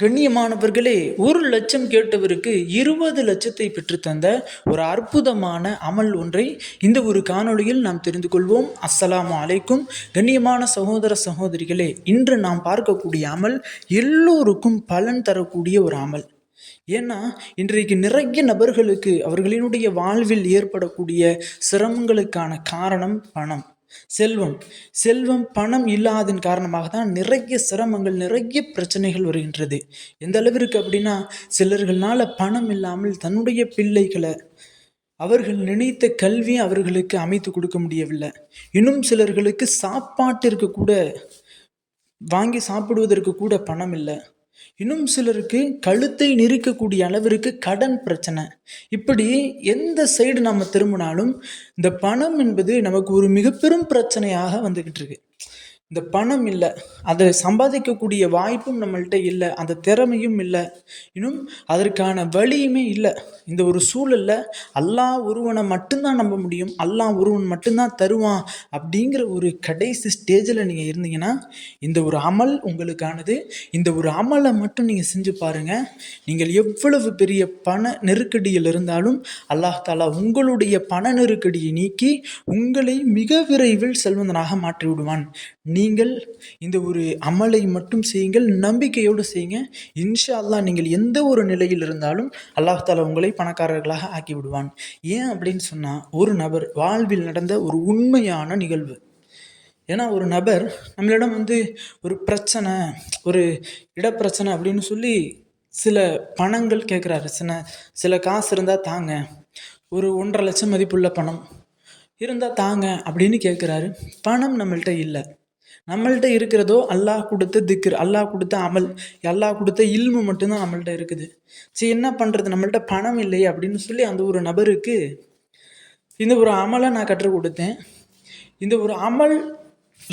கண்ணியமானவர்களே ஒரு லட்சம் கேட்டவருக்கு இருபது லட்சத்தை பெற்றுத்தந்த ஒரு அற்புதமான அமல் ஒன்றை இந்த ஒரு காணொளியில் நாம் தெரிந்து கொள்வோம். அஸ்ஸலாமு அலைக்கும். கண்ணியமான சகோதர சகோதரிகளே இன்று நாம் பார்க்கக்கூடிய அமல் எல்லோருக்கும் பலன் தரக்கூடிய ஒரு அமல். ஏன்னா இன்றைக்கு நிறைய நபர்களுக்கு அவர்களினுடைய வாழ்வில் ஏற்படக்கூடிய சிரமங்களுக்கான காரணம் பணம். செல்வம். செல்வம் பணம் இல்லாதன் காரணமாக தான் நிறைய சிரமங்கள் நிறைய பிரச்சனைகள் வருகின்றது. எந்த அளவிற்கு அப்படின்னா சிலர்களால் பணம் இல்லாமல் தன்னுடைய பிள்ளைகளை அவர்கள் நினைத்த கல்வி அவர்களுக்கு அமைத்து கொடுக்க முடியவில்லை. இன்னும் சிலர்களுக்கு சாப்பாட்டிற்கு கூட வாங்கி சாப்பிடுவதற்கு கூட பணம் இல்லை. இன்னும் சிலருக்கு கழுத்தை நெரிக்கக்கூடிய அளவிற்கு கடன் பிரச்சனை. இப்படி எந்த சைடு நம்ம திரும்பினாலும் இந்த பணம் என்பது நமக்கு ஒரு மிக பெரும் பிரச்சனையாக வந்துக்கிட்டு இருக்கு இந்த பணம் இல்லை அதை சம்பாதிக்கக்கூடிய வாய்ப்பும் நம்மள்கிட்ட இல்லை அந்த திறமையும் இல்லை. இன்னும் அதற்கான வழியுமே இல்லை. இந்த ஒரு சூழலில் அல்லாஹ் ஒருவனை மட்டும்தான் நம்ப முடியும் அல்லாஹ் ஒருவன் மட்டும்தான் தருவான் அப்படிங்கிற ஒரு கடைசி ஸ்டேஜில் நீங்கள் இருந்தீங்கன்னா இந்த ஒரு அமல் உங்களுக்கானது. இந்த ஒரு அமலை மட்டும் நீங்கள் செஞ்சு பாருங்கள் நீங்கள் எவ்வளவு பெரிய பண நெருக்கடியில் இருந்தாலும் அல்லாஹ் தாலா உங்களுடைய பண நெருக்கடியை நீக்கி உங்களை மிக விரைவில் செல்வந்தனாக மாற்றி விடுவான் நீங்கள் இந்த ஒரு அமலை மட்டும் செய்யுங்கள் நம்பிக்கையோடு செய்யுங்க. இன்ஷா அல்லாஹ் நீங்கள் எந்த ஒரு நிலையில் இருந்தாலும் அல்லாஹ் தாலா உங்களை பணக்காரர்களாக ஆக்கி விடுவான் ஏன் அப்படின்னு சொன்னால் ஒரு நபர் வாழ்வில் நடந்த ஒரு உண்மையான நிகழ்வு. ஏன்னா ஒரு நபர் நம்மளிடம் வந்து ஒரு பிரச்சனை ஒரு இடப்பிரச்சனை அப்படின்னு சொல்லி சில பணங்கள் கேட்குறாரு. சில சில காசு இருந்தால் தாங்க. ஒரு ஒன்றரை லட்சம் மதிப்புள்ள பணம் இருந்தால் தாங்க அப்படின்னு கேட்குறாரு. பணம் நம்மள்கிட்ட இல்லை. நம்மள்கிட்ட இருக்கிறதோ அல்லாஹ் கொடுத்த திக்ர் அல்லாஹ் கொடுத்த அமல் அல்லாஹ் கொடுத்த இல்மு மட்டும்தான் நம்மள்கிட்ட இருக்குது. சரி என்ன பண்ணுறது நம்மள்கிட்ட பணம் இல்லையே அப்படின்னு சொல்லி அந்த ஒரு நபருக்கு இந்த ஒரு அமலை நான் கற்றுக் கொடுத்தேன். இந்த ஒரு அமல்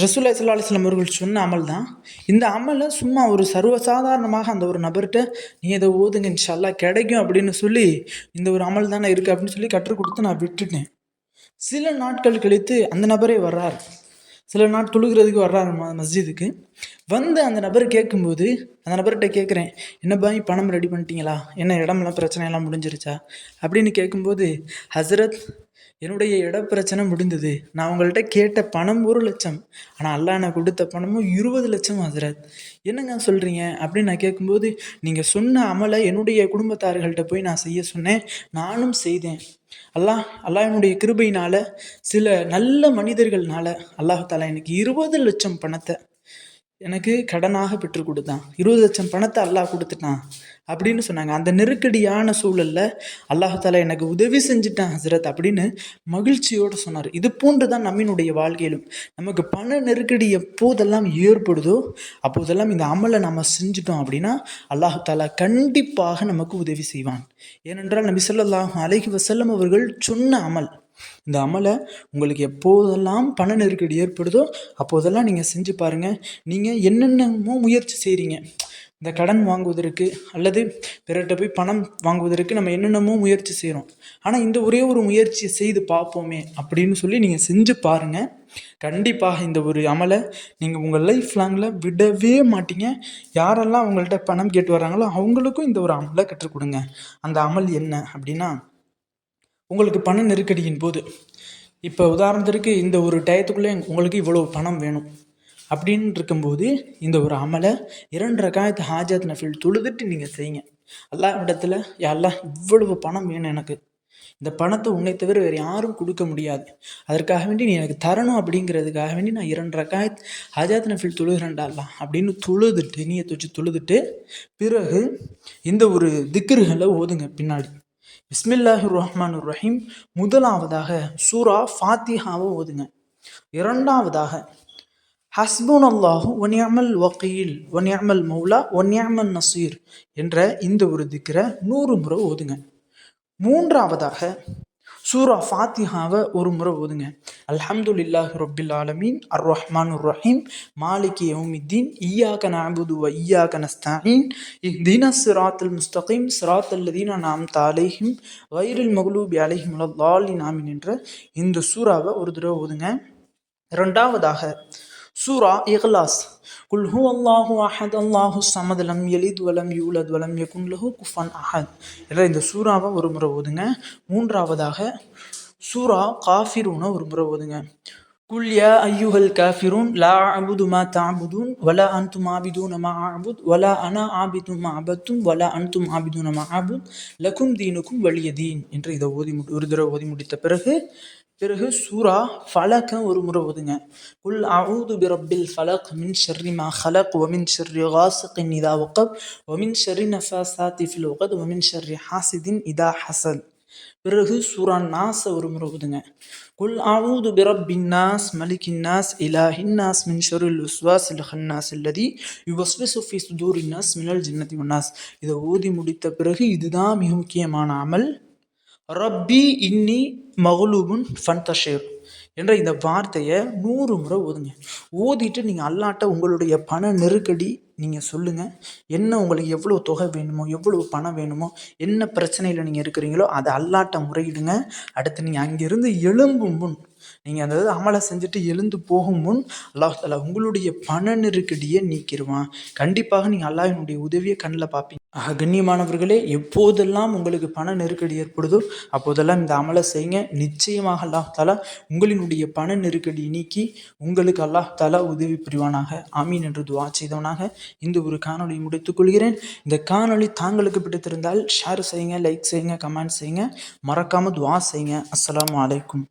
ரசூல்லா சல்லா அலிஸ்லாம் அவர்கள் சொன்ன அமல் தான். இந்த அமலை சும்மா ஒரு சர்வசாதாரணமாக அந்த ஒரு நபர்கிட்ட நீ இதை ஓதுங்க இன்ஷால்லா கிடைக்கும் அப்படின்னு சொல்லி இந்த ஒரு அமல் தானே இருக்குது அப்படின்னு சொல்லி கற்றுக் கொடுத்து நான் விட்டுட்டேன். சில நாட்கள் கழித்து அந்த நபரே வர்றார். சில நாள் தொழுகிறதுக்கு வர்றாரு மஸ்ஜிதுக்கு. வந்து அந்த நபர் கேட்கும்போது அந்த நபர்கிட்ட கேட்குறேன் என்ன பாய் பணம் ரெடி பண்ணிட்டீங்களா? என்ன இடமெல்லாம் பிரச்சனையெல்லாம் முடிஞ்சிருச்சா? அப்படின்னு கேட்கும்போது ஹசரத் என்னுடைய இட பிரச்சனை முடிந்தது. நான் உங்கள்கிட்ட கேட்ட பணம் ஒரு லட்சம். ஆனால் அல்லாஹ் நான் கொடுத்த பணமும் இருபது லட்சம் ஹசரத். என்னங்க சொல்கிறீங்க அப்படின்னு நான் கேட்கும்போது நீங்கள் சொன்ன அமலை என்னுடைய குடும்பத்தார்கள்ட்ட போய் நான் செய்ய சொன்னேன். நானும் செய்தேன். அல்லாஹ் அல்லாஹினுடைய கிருபையினால் சில நல்ல மனிதர்கள்னால அல்லாஹாலா எனக்கு இருபது லட்சம் பணத்தை எனக்கு கடனாக பெற்றுக் கொடுத்தான். இருபது லட்சம் பணத்தை அல்லாஹ் கொடுத்துட்டான் அப்படின்னு சொன்னாங்க. அந்த நெருக்கடியான சூழலில் அல்லாஹால எனக்கு உதவி செஞ்சுட்டான் ஹசரத் அப்படின்னு மகிழ்ச்சியோடு சொன்னார். இது போன்று தான் நம்மினுடைய வாழ்க்கையிலும். நமக்கு பண நெருக்கடி எப்போதெல்லாம் ஏற்படுதோ அப்போதெல்லாம் இந்த அமலை நம்ம செஞ்சுட்டோம் அப்படின்னா அல்லாஹாலா கண்டிப்பாக நமக்கு உதவி செய்வான். ஏனென்றால் நபி சொல்லாஹ் அலஹி வசல்லம் அவர்கள் சொன்ன அமல் இந்த அமலை உங்களுக்கு எப்போதெல்லாம் பண நெருக்கடி ஏற்படுதோ அப்போதெல்லாம் நீங்கள் செஞ்சு பாருங்கள் நீங்கள் என்னென்னமோ முயற்சி செய்கிறீங்க இந்த கடன் வாங்குவதற்கு அல்லது பிறர்கிட்ட போய் பணம் வாங்குவதற்கு நம்ம என்னென்னமோ முயற்சி செய்கிறோம் ஆனால் இந்த ஒரே ஒரு முயற்சியை செய்து பார்ப்போமே அப்படின்னு சொல்லி நீங்கள் செஞ்சு பாருங்கள் கண்டிப்பாக இந்த ஒரு அமலை நீங்கள் உங்கள் லைஃப் லாங்கில் விடவே மாட்டீங்க. யாரெல்லாம் அவங்கள்ட்ட பணம் கேட்டு வராங்களோ அவங்களுக்கும் இந்த ஒரு அமலை கற்றுக் கொடுங்க. அந்த அமல் என்ன அப்படின்னா உங்களுக்கு பண நெருக்கடியின் போது. இப்போ உதாரணத்திற்கு இந்த ஒரு டயத்துக்குள்ளே உங்களுக்கு இவ்வளோ பணம் வேணும். அப்படின்னு இருக்கும்போது இந்த ஒரு அமலை இரண்டு ரகாயத்து ஹாஜத் நஃபில் தொழுதுட்டு நீங்கள் செய்யுங்க. எல்லா இடத்துல யாரெல்லாம் இவ்வளவு பணம் வேணும் எனக்கு. இந்த பணத்தை உன்னை தவிர வேறு யாரும் கொடுக்க முடியாது. அதற்காக வேண்டி நீ எனக்கு தரணும் அப்படிங்கிறதுக்காக வேண்டி நான் இரண்டு ரகாயத் ஹஜாத் நஃபில் தொழுகிறேன்டாலாம் அப்படின்னு தொழுதுட்டு நீயை தொச்சு தொழுதுட்டு பிறகு இந்த ஒரு திக்கர்களை ஓதுங்க பின்னாடி. பிஸ்மில்லாஹி ரஹ்மான் ரஹீம் முதலாவதாக சூரா ஃபாத்திஹாவை ஓதுங்க. இரண்டாவதாக ஹஸ்பூன் அல்லாஹு ஒன்யாமல் வக்கீல் ஒன்யாமல் மௌலா ஒன்யாமல் நசீர் என்ற இந்த ஒரு திக்கிற நூறு முறை ஓதுங்க. மூன்றாவதாக சூரா ஃபாத்திஹாவை ஒரு முறை ஓதுங்க. அல்ஹம்துலில்லாஹ் ரொபில் ஆலமீன் அர் ரஹ்மான் ரஹீம் மாலிக் யௌமித்தீன் ஈயாக நாபுது வ ஈயாக நஸ்தாயின் இஹ்தின சிராத்துல் முஸ்தகீம் சிராத் அல்லதீன நாம் தாலேஹிம் வைரில் மகளூபி அலைஹிம் லாலி நாமின் என்ற இந்த சூறாவை ஒரு தடவை ஓதுங்க. ரெண்டாவதாக சூரா இஹ்லாஸ். குல் ஹூ அல்லாஹு அஹத் அல்லாஹு சமத் லம் யலித் வலம் யூலத் வலம் யகுன் லஹு குஃபன் அஹத். என்ற இந்த சூறாவை ஒரு முறை ஓதுங்க. மூன்றாவதாக சூரா காஃபிரூனை ஒரு முறை ஓதுங்க குல் யா ஐயுஹல் காஃபிரூன் லா அபுது மா தாபுதூன் வலா அன்தும் ஆபிதூன மா ஆபுத் வலா அனா ஆபிதும் ஆபத்தும் வலா அன்தும் ஆபிதூன மா ஆபுத் லக்கும் தீனுக்கும் வலிய தீன் என்று இதை ஓதி முடி ஒரு தடவை ஓதி முடித்த பிறகு பிறகு சூரா ஃபலக்க ஒரு முறை ஓதுங்க குல் அவுது பிரபில் ஃபலக் மின் ஷர்ரி மா ஹலக் ஒமின் ஷர்ரி ஹாசிகின் இதா ஒகப் ஒமின் ஷர்ரி நஃபாசாத்தி ஃபில் ஒகத் ஒமின் ஷர்ரி ஹாசிதின் இதா ஹசத் பிறகு சூரா நாஸ ஒரு முறை ஓதுங்க குல் ஆவூது பிரப்பின் நாஸ் மலிக்கின் நாஸ் இலாஹின் நாஸ் மின் ஷருல் உஸ்வாஸ் இல் ஹன்னாஸ் இல்லதி யுவஸ்விசு ஃபி சுதூரின் நாஸ் மினல் ஜின்னதி உன்னாஸ் இதை ஓதி முடித்த பிறகு இதுதான் மிக முக்கியமான அமல். ரப்பி இன்னி மகுலூபுன் ஃபன்தஷேர் என்ற இந்த வார்த்தையை நூறு முறை ஓதுங்க. ஓதிட்டு நீங்கள் அல்லாட்ட உங்களுடைய பண நெருக்கடி நீங்கள் சொல்லுங்கள் என்ன உங்களுக்கு எவ்வளோ தொகை வேணுமோ எவ்வளோ பணம் வேணுமோ என்ன பிரச்சனையில் நீங்கள் இருக்கிறீங்களோ அதை அல்லாட்ட முறையிடுங்க. அடுத்து நீங்கள் அங்கேருந்து எழும்பும் முன் நீங்கள் அந்த அமலை செஞ்சுட்டு எழுந்து போகும் முன் அல்லாஹால உங்களுடைய பண நெருக்கடியை நீக்கிடுவான். கண்டிப்பாக நீங்கள் அல்லாஹினுடைய உதவியை கண்ணில் பார்ப்பீங்க கண்ணியமானவர்களே எப்போதெல்லாம் உங்களுக்கு பண நெருக்கடி ஏற்படுதோ அப்போதெல்லாம் இந்த அமலை செய்யுங்க. நிச்சயமாக அல்லாஹ் தாலா உங்களினுடைய பண நெருக்கடி நீக்கி உங்களுக்கு அல்லாஹ் தாலா உதவி புரிவானாக. ஆமீன் என்று துவா செய்தவனாக இந்த ஒரு காணொலியை முடித்துக் கொள்கிறேன். இந்த காணொளி தாங்களுக்கு பிடித்திருந்தால் ஷேர் செய்யுங்க லைக் செய்யுங்க கமெண்ட் செய்யுங்க. மறக்காமல் துவா செய்யுங்க. அஸ்லாம் அலைக்கும்.